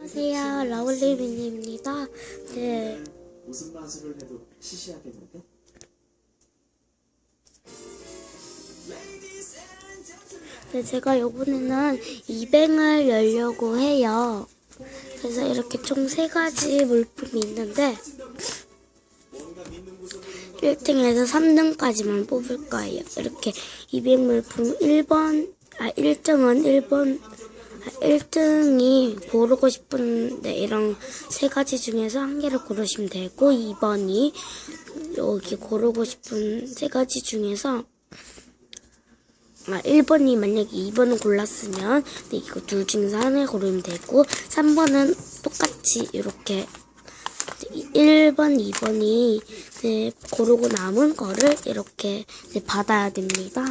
안녕하세요, 라울리미니입니다. 네, 무슨 마술을 해도 시시하겠는데? 네, 제가 이번에는 이뱅을 열려고 해요. 그래서 이렇게 총세 가지 물품이 있는데 1등에서 3등까지만 뽑을 거예요. 이렇게 200 물품 1번, 아 1등은 1번, 아, 1등이 고르고 싶은데 이런 세 가지 중에서 한 개를 고르시면 되고 2번이 여기 고르고 싶은 세 가지 중에서 아, 1번이 만약에 2번을 골랐으면 네, 이거 둘 중에서 하나를 고르면 되고 3번은 똑같이 이렇게 1번, 2번이 네, 고르고 남은 거를 이렇게 네, 받아야 됩니다.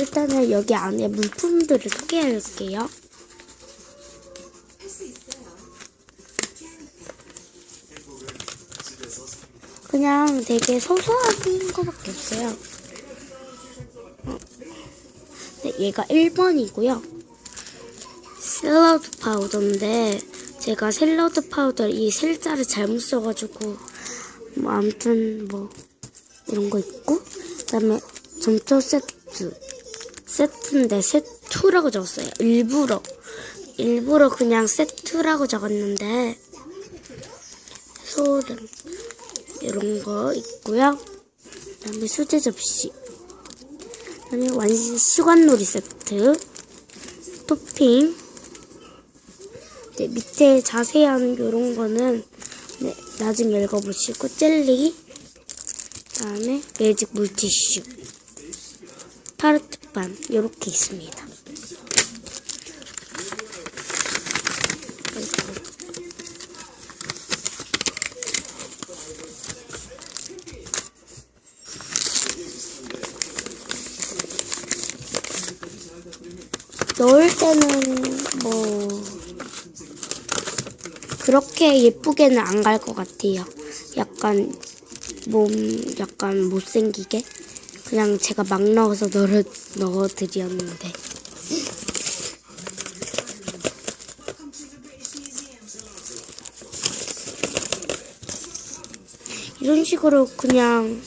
일단은 여기 안에 물품들을 소개해볼게요. 그냥 되게 소소한 거밖에 없어요. 네, 얘가 1번이고요. 샐러드 파우더인데 제가 샐러드 파우더 이 셀자를 잘못 써가지고 뭐 아무튼 뭐 이런 거 있고 그다음에 점토 세트 세트인데 세트라고 적었어요. 일부러. 일부러 그냥 세트라고 적었는데 소름 이런 거 있고요. 그다음에 수제 접시. 그다음에 완전 시관놀이 세트. 토핑. 네, 밑에 자세한 이런 거는 네, 나중에 읽어보시고 젤리. 그다음에 매직 물티슈 타르트판 이렇게 있습니다. 넣을 때는 뭐 그렇게 예쁘게는 안 갈 것 같아요. 약간 몸 약간 못생기게 그냥 제가 막 넣어서 넣어 넣어드렸는데 이런 식으로 그냥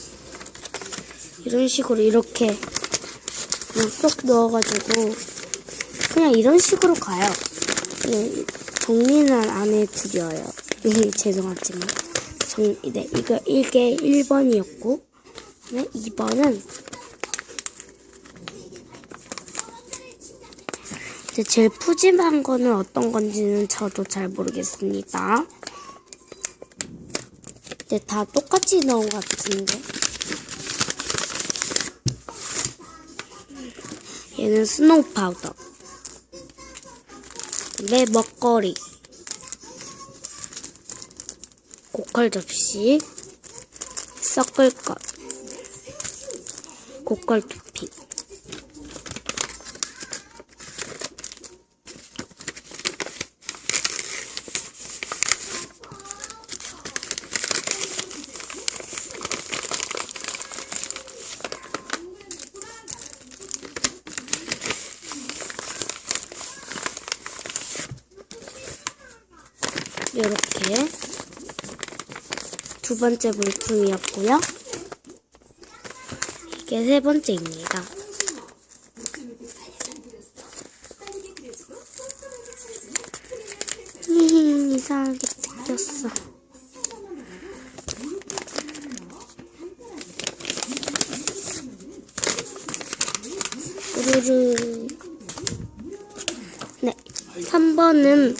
이런 식으로 이렇게 그냥 쏙 넣어가지고 그냥 이런 식으로 가요. 네, 정리는 안 해드려요. 네, 죄송하지만. 정, 네, 이거, 이게 1번이었고, 네, 2번은, 네, 제일 푸짐한 거는 어떤 건지는 저도 잘 모르겠습니다. 네, 다 똑같이 넣은 것 같은데. 얘는 스노우 파우더. 내 먹거리 고컬 접시 섞을 것 고컬 토핑 이렇게 두 번째 물품이었고요. 이게 세 번째입니다. 히히 이상하게 뜯겼어. 우르르 네, 3번은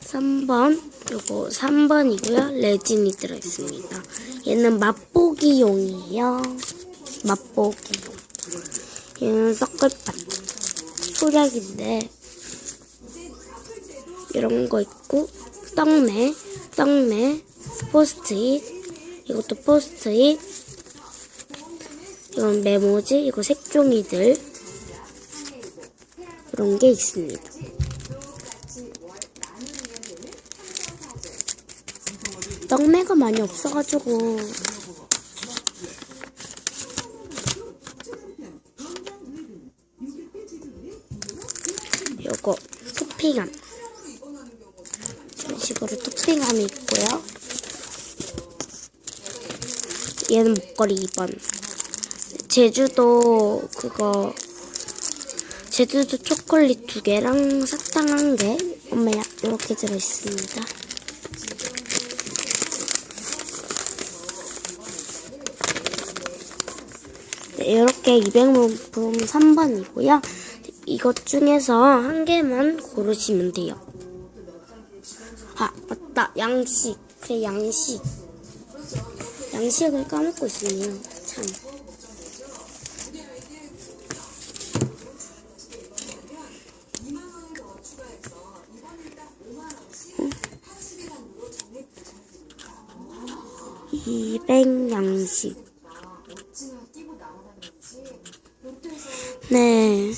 3번, 요거 3번이고요. 레진이 들어있습니다. 얘는 맛보기용이에요. 맛보기용. 얘는 섞을pat. 소략인데, 이런 거 있고, 떡매, 떡매, 포스트잇, 이것도 포스트잇, 이건 메모지, 이거 색종이들, 이런 게 있습니다. 떡매가 많이 없어가지고 토핑 토핑함. 이런 식으로 토핑함이 있고요. 얘는 목걸이 2번. 제주도 그거 제주도 초콜릿 두 개랑 사탕 한 개, 엄마야 이렇게 들어 있습니다. 네, 이렇게 200명품 3번이고요. 이것 중에서 한 개만 고르시면 돼요. 아, 맞다. 양식. 그래, 양식. 양식을 까먹고 있었네요. 참. 이백 양식. 네.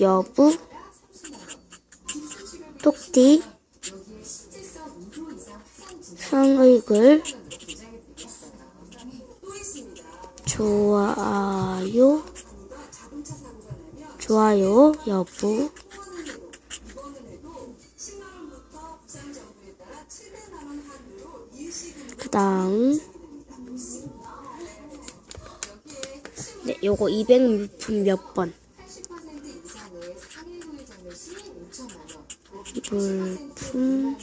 여부 똑띠 성의글 좋아요 좋아요 여부 그 다음 네 요거 200 물품 몇 번? 물품?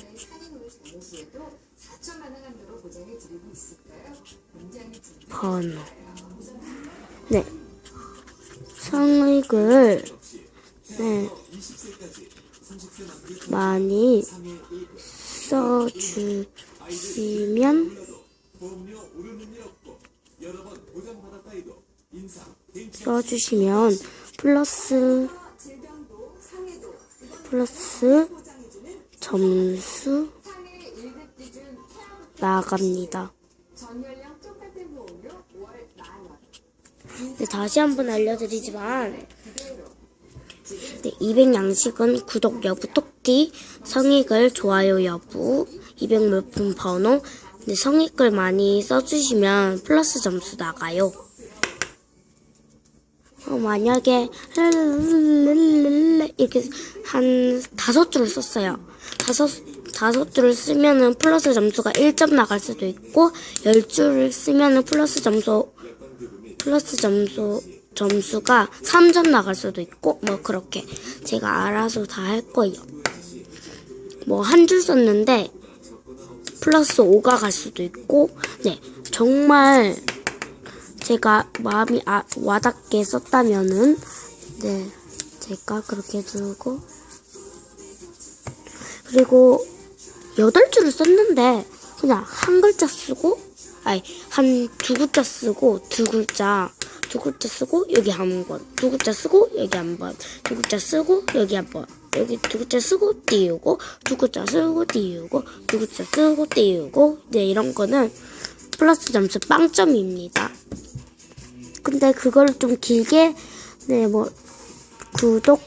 번호 네. 성의글. 네. 많이 써주시면 써주시면 플러스 플러스 점수 나갑니다. 네, 다시 한번 알려드리지만 네, 200 양식은 구독 여부 똑띠, 성익을 좋아요 여부, 200 물품 번호, 네, 성익을 많이 써주시면 플러스 점수 나가요. 어, 만약에 이렇게 한 다섯 줄을 썼어요. 다섯 다섯 줄을 쓰면은 플러스 점수가 1점 나갈 수도 있고 열 줄을 쓰면은 플러스 점수 플러스 점수 점수가 3점 나갈 수도 있고 뭐 그렇게 제가 알아서 다 할 거예요. 뭐 한 줄 썼는데 플러스 5가 갈 수도 있고 네 정말 제가 마음이 아, 와닿게 썼다면은 네 제가 그렇게 해주고 그리고 여덟 줄을 썼는데 그냥 한 글자 쓰고 아니 한 두 글자 쓰고 두 글자 두 글자 쓰고 여기 한번두 글자 쓰고 여기 한번두 글자 쓰고 여기 한번 여기 두 글자 쓰고 띄우고 두 글자 쓰고 띄우고 두 글자 쓰고 띄우고 네 이런 거는 플러스 점수 빵점입니다. 근데 그걸 좀 길게 네뭐 구독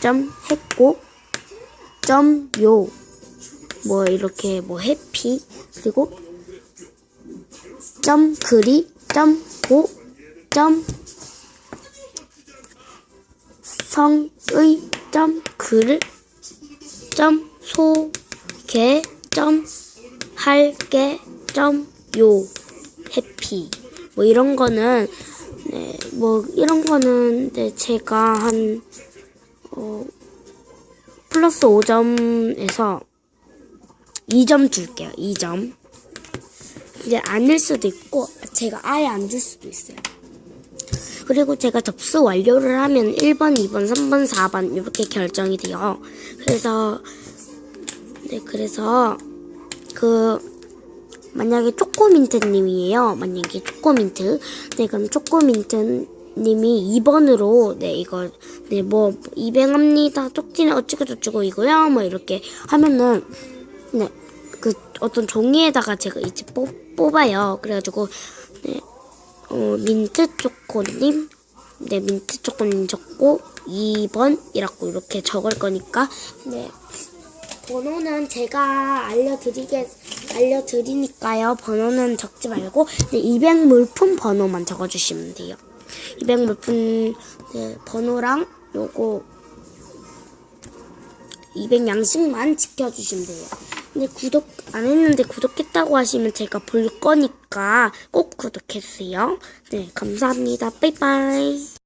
점 했고 점요. 뭐 이렇게 뭐 해피. 그리고 점 그리 점고 점 성의 점 글, 점 소개 점 할게 점 요. 해피. 뭐 이런 거는 네 뭐 이런 거는 네 제가 한 어, 플러스 5점에서 2점 줄게요. 2점. 이제 아닐 수도 있고 제가 아예 안 줄 수도 있어요. 그리고 제가 접수 완료를 하면 1번, 2번, 3번, 4번 이렇게 결정이 돼요. 그래서 네 그래서 그 만약에 초코민트님이에요. 만약에 초코민트. 네 그럼 초코민트 님이 2번으로 네 이걸 네뭐 입행합니다. 쪽지는 어찌고 저찌고 이고요. 뭐 이렇게 하면은 네 그 어떤 종이에다가 제가 이제 뽑, 뽑아요. 그래가지고 네 어, 민트 초코님 네 민트 초코님 적고 2번이라고 이렇게 적을 거니까 네 번호는 제가 알려드리겠, 알려드리니까요. 번호는 적지 말고, 네, 200 물품 번호만 적어주시면 돼요. 200 물품, 네, 번호랑 요거, 200 양식만 지켜주시면 돼요. 근데 구독 안 했는데 구독했다고 하시면 제가 볼 거니까 꼭 구독해주세요. 네, 감사합니다. 빠이빠이.